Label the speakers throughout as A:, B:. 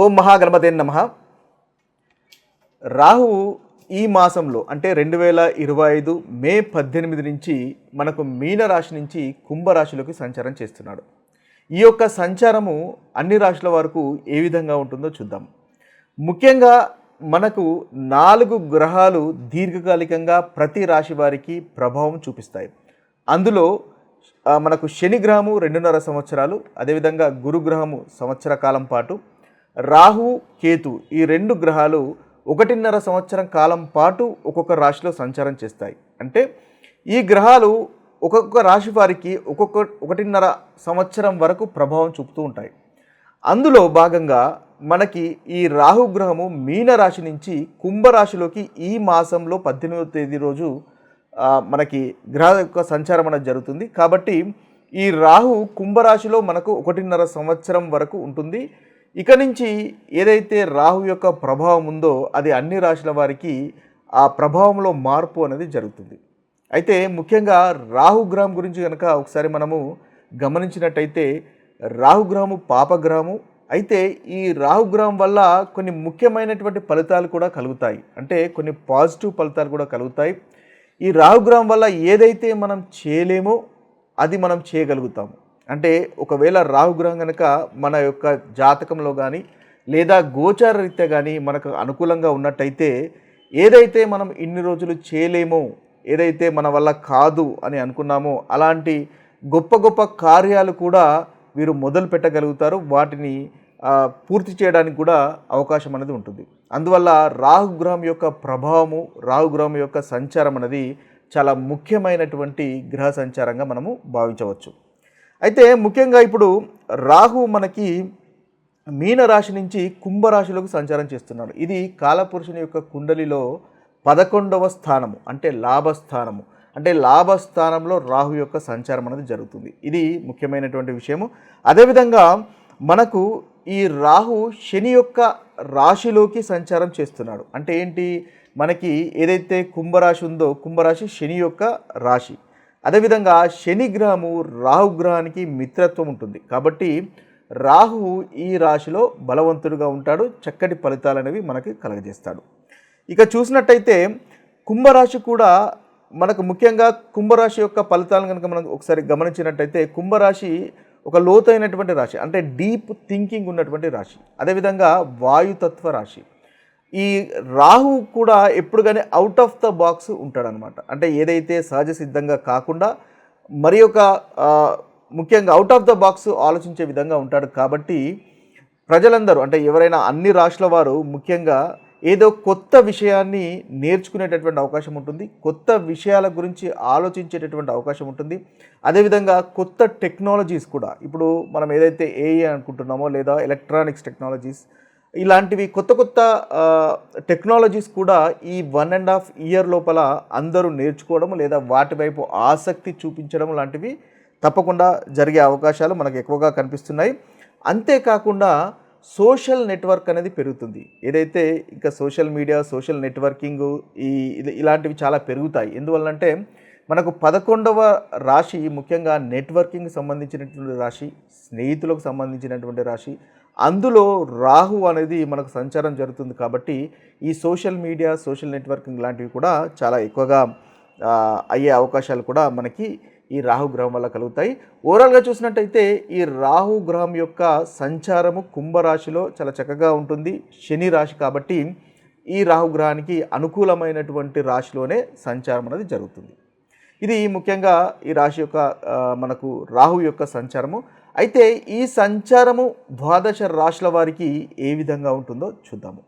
A: ఓం మహాగణపతే నమ. రాహువు ఈ మాసంలో అంటే రెండు వేల ఇరవై ఐదు మే పద్దెనిమిది నుంచి మనకు మీనరాశి నుంచి కుంభరాశిలోకి సంచారం చేస్తున్నాడు. ఈ యొక్క సంచారము అన్ని రాశుల వరకు ఏ విధంగా ఉంటుందో చూద్దాం. ముఖ్యంగా మనకు నాలుగు గ్రహాలు దీర్ఘకాలికంగా ప్రతి రాశి వారికి ప్రభావం చూపిస్తాయి. అందులో మనకు శని గ్రహము రెండున్నర సంవత్సరాలు అదేవిధంగా గురుగ్రహము సంవత్సర కాలం పాటు రాహు కేతు ఈ రెండు గ్రహాలు ఒకటిన్నర సంవత్సరం కాలం పాటు ఒక్కొక్క రాశిలో సంచారం చేస్తాయి. అంటే ఈ గ్రహాలు ఒక్కొక్క రాశి వారికి ఒక్కొక్క ఒకటిన్నర సంవత్సరం వరకు ప్రభావం చూపుతూ ఉంటాయి. అందులో భాగంగా మనకి ఈ రాహు గ్రహము మీన రాశి నుంచి కుంభరాశిలోకి ఈ మాసంలో పద్దెనిమిదవ తేదీ రోజు మనకి గ్రహ యొక్క సంచారం అనేది జరుగుతుంది. కాబట్టి ఈ రాహు కుంభరాశిలో మనకు ఒకటిన్నర సంవత్సరం వరకు ఉంటుంది. ఇక నుంచి ఏదైతే రాహు యొక్క ప్రభావం ఉందో అది అన్ని రాశుల వారికి ఆ ప్రభావంలో మార్పు అనేది జరుగుతుంది. అయితే ముఖ్యంగా రాహుగ్రహం గురించి కనుక ఒకసారి మనము గమనించినట్టయితే రాహుగ్రహము పాపగ్రహము అయితే ఈ రాహుగ్రహం వల్ల కొన్ని ముఖ్యమైనటువంటి ఫలితాలు కూడా కలుగుతాయి. అంటే కొన్ని పాజిటివ్ ఫలితాలు కూడా కలుగుతాయి. ఈ రాహుగ్రహం వల్ల ఏదైతే మనం చేయలేమో అది మనం చేయగలుగుతాము. అంటే ఒకవేళ రాహుగ్రహం కనుక మన యొక్క జాతకంలో కానీ లేదా గోచార రీత్యా కానీ మనకు అనుకూలంగా ఉన్నట్టయితే ఏదైతే మనం ఇన్ని రోజులు చేయలేమో ఏదైతే మన వల్ల కాదు అని అనుకున్నామో అలాంటి గొప్ప గొప్ప కార్యాలు కూడా వీరు మొదలు పెట్టగలుగుతారు. వాటిని పూర్తి చేయడానికి కూడా అవకాశం అనేది ఉంటుంది. అందువల్ల రాహుగ్రహం యొక్క ప్రభావము రాహుగ్రహం యొక్క సంచారం అనేది చాలా ముఖ్యమైనటువంటి గ్రహ సంచారంగా మనము భావించవచ్చు. అయితే ముఖ్యంగా ఇప్పుడు రాహు మనకి మీనరాశి నుంచి కుంభరాశిలోకి సంచారం చేస్తున్నాడు ఇది కాలపురుషుని యొక్క కుండలిలో పదకొండవ స్థానము అంటే లాభస్థానము. అంటే లాభస్థానంలో రాహు యొక్క సంచారం అనేది జరుగుతుంది. ఇది ముఖ్యమైనటువంటి విషయము. అదేవిధంగా మనకు ఈ రాహు శని యొక్క రాశిలోకి సంచారం చేస్తున్నాడు. అంటే ఏంటి? మనకి ఏదైతే కుంభరాశి ఉందో కుంభరాశి శని యొక్క రాశి. అదేవిధంగా శనిగ్రహము రాహుగ్రహానికి రాహు మిత్రత్వం ఉంటుంది. కాబట్టి రాహు ఈ రాశిలో బలవంతుడుగా ఉంటాడు చక్కటి ఫలితాలు అనేవి మనకి కలగజేస్తాడు. ఇక చూసినట్టయితే కుంభరాశి కూడా మనకు ముఖ్యంగా కుంభరాశి యొక్క ఫలితాలను కనుక మనం ఒకసారి గమనించినట్టయితే కుంభరాశి ఒక లోతైనటువంటి రాశి అంటే డీప్ థింకింగ్ ఉన్నటువంటి రాశి. అదేవిధంగా వాయుతత్వ రాశి. ఈ రాహు కూడా ఎప్పుడు కానీ అవుట్ ఆఫ్ ద బాక్స్ ఉంటాడనమాట. అంటే ఏదైతే సహజ సిద్ధంగా కాకుండా మరి ఒక ముఖ్యంగా అవుట్ ఆఫ్ ద బాక్స్ ఆలోచించే విధంగా ఉంటాడు కాబట్టి ప్రజలందరూ అంటే ఎవరైనా అన్ని రాష్ట్రాల వారు ముఖ్యంగా ఏదో కొత్త విషయాన్ని నేర్చుకునేటటువంటి అవకాశం ఉంటుంది కొత్త విషయాల గురించి ఆలోచించేటటువంటి అవకాశం ఉంటుంది. అదేవిధంగా కొత్త టెక్నాలజీస్ కూడా ఇప్పుడు మనం ఏదైతే ఏఐ అనుకుంటున్నామో లేదా ఎలక్ట్రానిక్స్ టెక్నాలజీస్ ఇలాంటివి కొత్త కొత్త టెక్నాలజీస్ కూడా ఈ వన్ అండ్ హాఫ్ ఇయర్ లోపల అందరూ నేర్చుకోవడం లేదా వాటి వైపు ఆసక్తి చూపించడం లాంటివి తప్పకుండా జరిగే అవకాశాలు మనకు ఎక్కువగా కనిపిస్తున్నాయి. అంతేకాకుండా సోషల్ నెట్వర్క్ అనేది పెరుగుతుంది. ఏదైతే ఇంకా సోషల్ మీడియా సోషల్ నెట్వర్కింగ్ ఈ ఇలాంటివి చాలా పెరుగుతాయి. ఎందువల్లంటే మనకు పదకొండవ రాశి ముఖ్యంగా నెట్వర్కింగ్ సంబంధించినటువంటి రాశి స్నేహితులకు సంబంధించినటువంటి రాశి అందులో రాహు అనేది మనకు సంచారం జరుగుతుంది కాబట్టి ఈ సోషల్ మీడియా సోషల్ నెట్వర్కింగ్ లాంటివి కూడా చాలా ఎక్కువగా అయ్యే అవకాశాలు కూడా మనకి ఈ రాహు గ్రహం వల్ల కలుగుతాయి. ఓవరాల్గా చూసినట్టయితే ఈ రాహు గ్రహం యొక్క సంచారము కుంభరాశిలో చాలా చక్కగా ఉంటుంది. శని రాశి కాబట్టి ఈ రాహు గ్రహానికి అనుకూలమైనటువంటి రాశిలోనే సంచారం అనేది జరుగుతుంది. ఇది ముఖ్యంగా ఈ రాశి యొక్క మనకు రాహు యొక్క సంచారము. అయితే ఈ సంచారము ద్వాదశ రాశుల వారికి ఏ విధంగా ఉంటుందో చూద్దాము.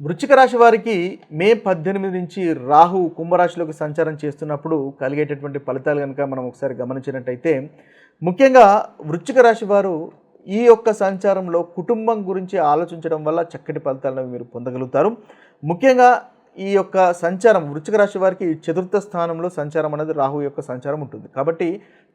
A: వృచ్చిక రాశి వారికి మే పద్దెనిమిది నుంచి రాహు కుంభరాశిలోకి సంచారం చేస్తున్నప్పుడు కలిగేటటువంటి ఫలితాలు కనుక మనం ఒకసారి గమనించినట్టయితే ముఖ్యంగా వృచ్చిక రాశి వారు ఈ యొక్క సంచారంలో కుటుంబం గురించి ఆలోచించడం వల్ల చక్కటి ఫలితాలను మీరు పొందగలుగుతారు. ముఖ్యంగా ఈ యొక్క సంచారం వృచ్చిక రాశి వారికి చతుర్థ స్థానంలో సంచారం అనేది రాహు యొక్క సంచారం ఉంటుంది. కాబట్టి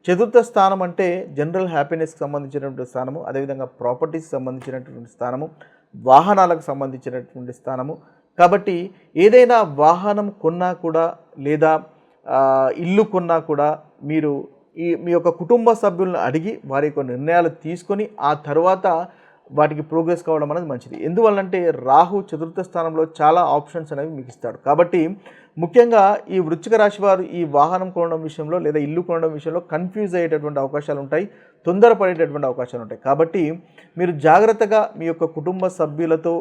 A: చతుర్థ స్థానం అంటే జనరల్ హ్యాపీనెస్కి సంబంధించినటువంటి స్థానము అదేవిధంగా ప్రాపర్టీస్కి సంబంధించినటువంటి స్థానము వాహనాలకు సంబంధించినటువంటి స్థానము. కాబట్టి ఏదైనా వాహనం కొన్నా కూడా లేదా ఇల్లు కొన్నా కూడా మీరు ఈ మీ యొక్క కుటుంబ సభ్యులను అడిగి వారి యొక్క నిర్ణయాలు తీసుకొని ఆ తర్వాత వాటికి ప్రోగ్రెస్ కావడం అనేది మంచిది. ఎందువల్లంటే రాహు చతుర్థ స్థానంలో చాలా ఆప్షన్స్ అనేవి మీకు ఇస్తాడు. కాబట్టి ముఖ్యంగా ఈ వృచ్చిక రాశి వారు ఈ వాహనం కొనడం విషయంలో లేదా ఇల్లు కొనడం విషయంలో కన్ఫ్యూజ్ అయ్యేటటువంటి అవకాశాలు ఉంటాయి తొందరపడేటటువంటి అవకాశాలు ఉంటాయి. కాబట్టి మీరు జాగ్రత్తగా మీ యొక్క కుటుంబ సభ్యులతో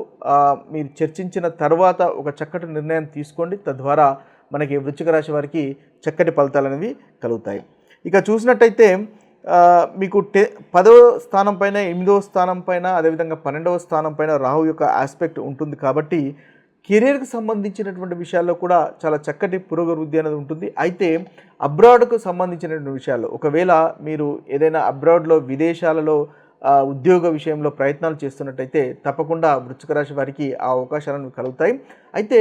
A: మీరు చర్చించిన తర్వాత ఒక చక్కటి నిర్ణయం తీసుకోండి. తద్వారా మనకి వృచ్చిక రాశి వారికి చక్కటి ఫలితాలు అనేవి కలుగుతాయి. ఇక చూసినట్టయితే మీకు టె పదవ స్థానం పైన ఎనిమిదవ స్థానం పైన అదేవిధంగా పన్నెండవ స్థానం పైన రాహు యొక్క ఆస్పెక్ట్ ఉంటుంది కాబట్టి కెరీర్కి సంబంధించినటువంటి విషయాల్లో కూడా చాలా చక్కటి పురోగవృద్ధి అనేది ఉంటుంది. అయితే అబ్రాడ్కు సంబంధించినటువంటి విషయాల్లో ఒకవేళ మీరు ఏదైనా అబ్రాడ్లో విదేశాలలో ఉద్యోగ విషయంలో ప్రయత్నాలు చేస్తున్నట్టయితే తప్పకుండా వృచ్చిక రాశి వారికి ఆ అవకాశాలను కలుగుతాయి. అయితే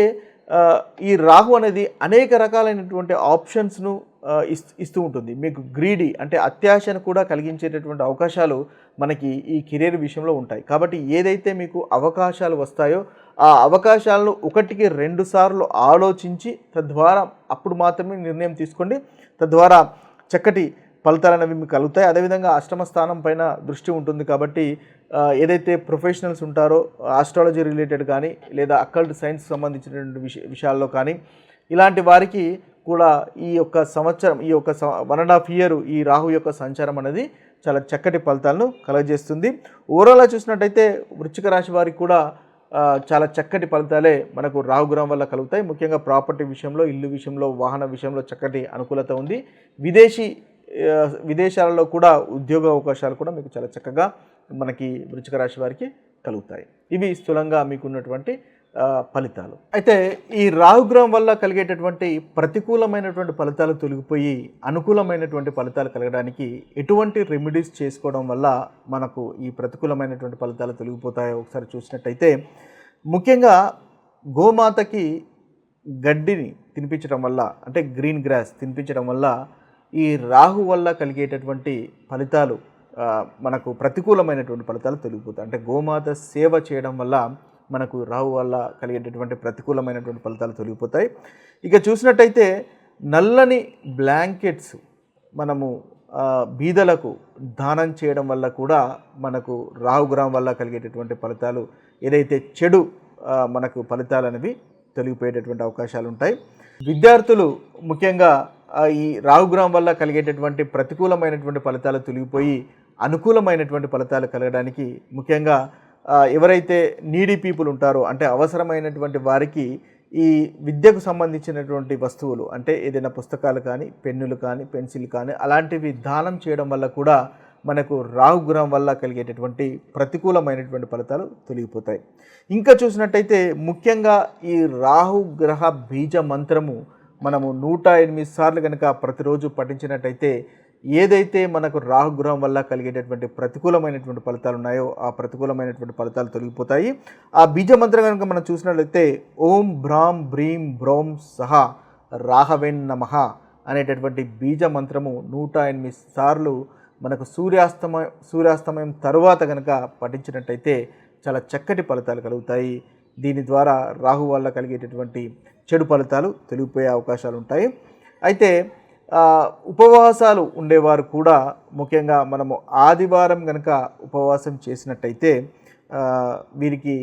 A: ఈ రాహు అనేది అనేక రకాలైనటువంటి ఆప్షన్స్ను ఇస్తూ ఉంటుంది. మీకు గ్రీడీ అంటే అత్యాశను కూడా కలిగించేటటువంటి అవకాశాలు మనకి ఈ కెరీర్ విషయంలో ఉంటాయి. కాబట్టి ఏదైతే మీకు అవకాశాలు వస్తాయో ఆ అవకాశాలను ఒకటికి రెండు సార్లు ఆలోచించి తద్వారా అప్పుడు మాత్రమే నిర్ణయం తీసుకోండి. తద్వారా చక్కటి ఫలితాలు అనేవి మీకు కలుగుతాయి. అదేవిధంగా అష్టమ స్థానం పైన దృష్టి ఉంటుంది కాబట్టి ఏదైతే ప్రొఫెషనల్స్ ఉంటారో ఆస్ట్రాలజీ రిలేటెడ్ కానీ లేదా అక్కల్ట్ సైన్స్ సంబంధించినటువంటి విష విషయాల్లో కానీ ఇలాంటి వారికి కూడా ఈ యొక్క సంవత్సరం ఈ యొక్క వన్ అండ్ హాఫ్ ఇయర్ ఈ రాహు యొక్క సంచారం అనేది చాలా చక్కటి ఫలితాలను కలగజేస్తుంది. ఓవరాల్గా చూసినట్టయితే వృశ్చిక రాశి వారికి కూడా చాలా చక్కటి ఫలితాలే మనకు రాహుగ్రహం వల్ల కలుగుతాయి. ముఖ్యంగా ప్రాపర్టీ విషయంలో ఇల్లు విషయంలో వాహన విషయంలో చక్కటి అనుకూలత ఉంది. విదేశీ విదేశాలలో కూడా ఉద్యోగ అవకాశాలు కూడా మీకు చాలా చక్కగా మనకి వృశ్చిక రాశి వారికి కలుగుతాయి. ఇవి స్థూలంగా మీకు ఉన్నటువంటి ఫలితాలు. అయితే ఈ రాహుగ్రహం వల్ల కలిగేటటువంటి ప్రతికూలమైనటువంటి ఫలితాలు తొలగిపోయి అనుకూలమైనటువంటి ఫలితాలు కలగడానికి ఎటువంటి రెమెడీస్ చేసుకోవడం వల్ల మనకు ఈ ప్రతికూలమైనటువంటి ఫలితాలు తొలగిపోతాయో ఒకసారి చూసినట్టయితే ముఖ్యంగా గోమాతకి గడ్డిని తినిపించడం వల్ల అంటే గ్రీన్ గ్రాస్ తినిపించడం వల్ల ఈ రాహు వల్ల కలిగేటటువంటి ఫలితాలు మనకు ప్రతికూలమైనటువంటి ఫలితాలు తొలగిపోతాయి. అంటే గోమాత సేవ చేయడం వల్ల మనకు రాహు వల్ల కలిగేటటువంటి ప్రతికూలమైనటువంటి ఫలితాలు తొలగిపోతాయి. ఇక చూసినట్టయితే నల్లని బ్లాంకెట్స్ మనము బీదలకు దానం చేయడం వల్ల కూడా మనకు రాహుగ్రహం వల్ల కలిగేటటువంటి ఫలితాలు ఏదైతే చెడు మనకు ఫలితాలు అనేవి తొలగిపోయేటటువంటి అవకాశాలు ఉంటాయి. విద్యార్థులు ముఖ్యంగా ఈ రాహుగ్రహం వల్ల కలిగేటటువంటి ప్రతికూలమైనటువంటి ఫలితాలు తొలగిపోయి అనుకూలమైనటువంటి ఫలితాలు కలగడానికి ముఖ్యంగా ఎవరైతే నీడీ పీపుల్ ఉంటారో అంటే అవసరమైనటువంటి వారికి ఈ విద్యకు సంబంధించినటువంటి వస్తువులు అంటే ఏదైనా పుస్తకాలు కానీ పెన్నులు కానీ పెన్సిల్ కానీ అలాంటివి దానం చేయడం వల్ల కూడా మనకు రాహుగ్రహం వల్ల కలిగేటటువంటి ప్రతికూలమైనటువంటి ఫలితాలు తొలగిపోతాయి. ఇంకా చూసినట్టయితే ముఖ్యంగా ఈ రాహుగ్రహ బీజ మంత్రము మనము నూట ఎనిమిది సార్లు కనుక ప్రతిరోజు పఠించినట్టయితే ఏదైతే మనకు రాహుగ్రహం వల్ల కలిగేటటువంటి ప్రతికూలమైనటువంటి ఫలితాలు ఉన్నాయో ఆ ప్రతికూలమైనటువంటి ఫలితాలు తొలగిపోతాయి. ఆ బీజ మంత్రం కనుక మనం చూసినట్లయితే ఓం భ్రాం భ్రీం బ్రోం సహా రాహవెన్ నమ అనేటటువంటి బీజ మంత్రము నూట ఎనిమిది సార్లు మనకు సూర్యాస్తమయం సూర్యాస్తమయం తరువాత కనుక పఠించినట్టయితే చాలా చక్కటి ఫలితాలు కలుగుతాయి. దీని ద్వారా రాహు వల్ల కలిగేటటువంటి చెడు ఫలితాలు తొలగిపోయే అవకాశాలు ఉంటాయి అయితే ఉపవాసాలు ఉండేవారు కూడా ముఖ్యంగా మనము ఆదివారం కనుక ఉపవాసం చేసినట్టయితే వీరికి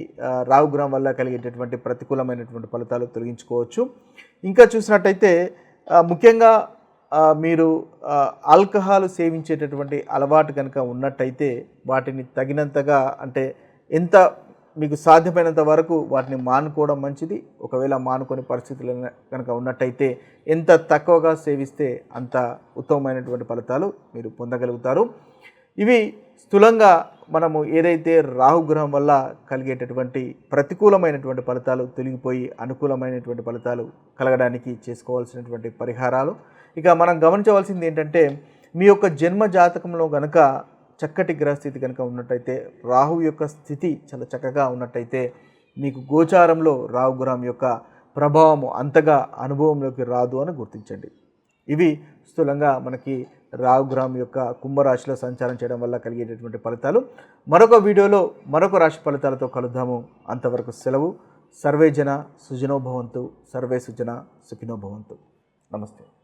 A: రావుగ్రహం వల్ల కలిగేటటువంటి ప్రతికూలమైనటువంటి ఫలితాలు తొలగించుకోవచ్చు. ఇంకా చూసినట్టయితే ముఖ్యంగా మీరు ఆల్కహాల్ సేవించేటటువంటి అలవాటు కనుక ఉన్నట్టయితే వాటిని తగినంతగా అంటే ఎంత మీకు సాధ్యమైనంత వరకు వాటిని మానుకోవడం మంచిది. ఒకవేళ మానుకొని పరిస్థితులు కనుక ఉన్నట్టయితే ఎంత తక్కువగా సేవిస్తే అంత ఉత్తమమైనటువంటి ఫలితాలు మీరు పొందగలుగుతారు. ఇవి స్థూలంగా మనము ఏదైతే రాహుగ్రహం వల్ల కలిగేటటువంటి ప్రతికూలమైనటువంటి ఫలితాలు తొలగిపోయి అనుకూలమైనటువంటి ఫలితాలు కలగడానికి చేసుకోవాల్సినటువంటి పరిహారాలు. ఇక మనం గమనించవలసింది ఏంటంటే మీ యొక్క జన్మ జాతకంలో గనక చక్కటి గ్రహస్థితి కనుక ఉన్నట్టయితే రాహు యొక్క స్థితి చాలా చక్కగా ఉన్నట్టయితే మీకు గోచారంలో రాహుగ్రహం యొక్క ప్రభావము అంతగా అనుభవంలోకి రాదు అని గుర్తించండి. ఇవి స్థూలంగా మనకి రాహుగ్రహం యొక్క కుంభరాశిలో సంచారం చేయడం వల్ల కలిగేటటువంటి ఫలితాలు. మరొక వీడియోలో మరొక రాశి ఫలితాలతో కలుద్దాము. అంతవరకు సెలవు. సర్వే జన సుజనోభవంతు సర్వే సుజన సుఖినోభవంతు నమస్తే.